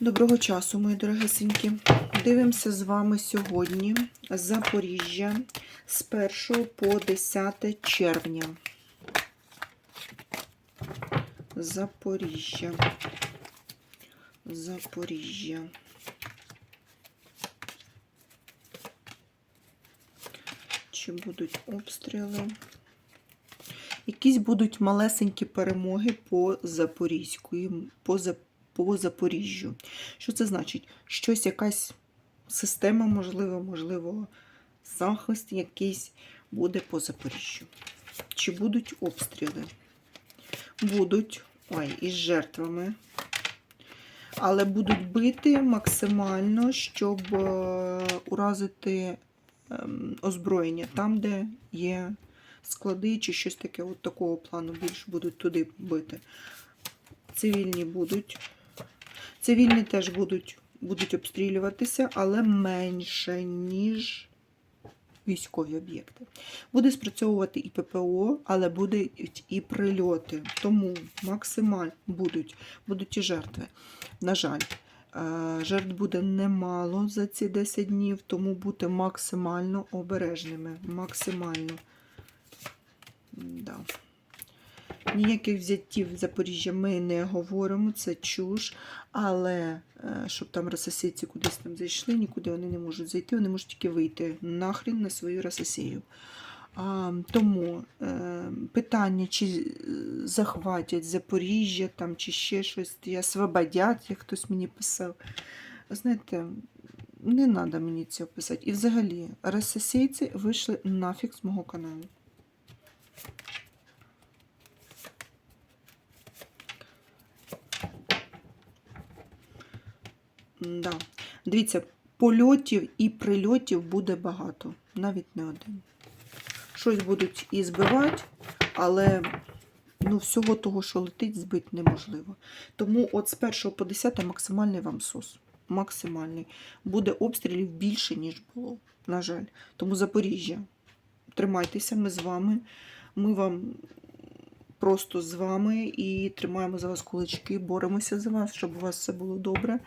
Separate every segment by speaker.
Speaker 1: Доброго часу, мої дорогесенькі. Дивимося з вами сьогодні Запоріжжя з 1 по 10 червня. Запоріжжя. Запоріжжя. Чи будуть обстріли? Якісь будуть малесенькі перемоги по Запорізької, по, За- по Запоріжжю. Що це значить? Щось, якась система, можливо, можливо, захист якийсь буде по Запоріжжю. Чи будуть обстріли? Будуть, ой, із жертвами. Але будуть бити максимально, щоб е, уразити ем, озброєння там, де є склади чи щось таке, от такого плану більш будуть туди бити. Цивільні будуть. Цивільні теж будуть, будуть обстрілюватися, але менше, ніж військові об'єкти. Буде спрацьовувати і ППО, але будуть і прильоти. Тому максимально будуть, будуть і жертви. На жаль, е, жертв буде немало за ці 10 днів, тому бути максимально обережними. Максимально. Да. Ніяких взяттів Запоріжжя ми не говоримо, це чуш. Але е, щоб там рососійці кудись там зайшли, нікуди вони не можуть зайти, вони можуть тільки вийти нахрін на свою рососію. А, тому е, питання, чи е, захватять Запоріжжя там, чи ще щось, і освободять, як хтось мені писав. Знаєте, не треба мені цього писати. І взагалі, рососійці вийшли нафіг з мого каналу. Да. Дивіться, польотів і прильотів буде багато, навіть не один. Щось будуть і збивати, але ну, всього того, що летить, збити неможливо. Тому от з 1 по 10 максимальний вам сос. Максимальний. Буде обстрілів більше, ніж було. На жаль. Тому Запоріжжя. Тримайтеся, ми з вами. Ми вам просто з вами і тримаємо за вас кулачки, боремося за вас, щоб у вас все було добре.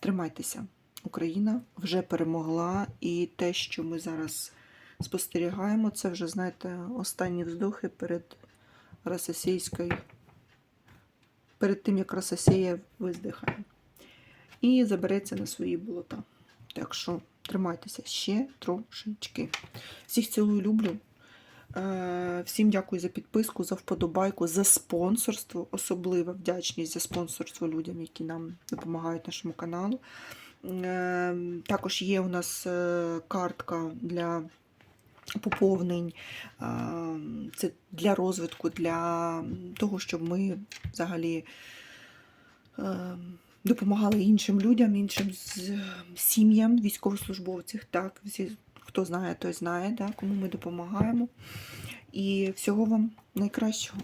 Speaker 1: Тримайтеся. Україна вже перемогла, і те, що ми зараз спостерігаємо, це вже, знаєте, останні вздохи перед російською, перед тим, як Рососія виздихає. І забереться на свої болота. Так що тримайтеся ще трошечки. Всіх цілую, люблю. Е, Всім дякую за підписку, за вподобайку, за спонсорство. Особлива вдячність за спонсорство людям, які нам допомагають нашому каналу. Е, Також є у нас е, картка для поповнень. Це для розвитку, для того, щоб ми взагалі допомагали іншим людям, іншим сім'ям військовослужбовців. Так, хто знає, той знає, да, кому ми допомагаємо. І всього вам найкращого.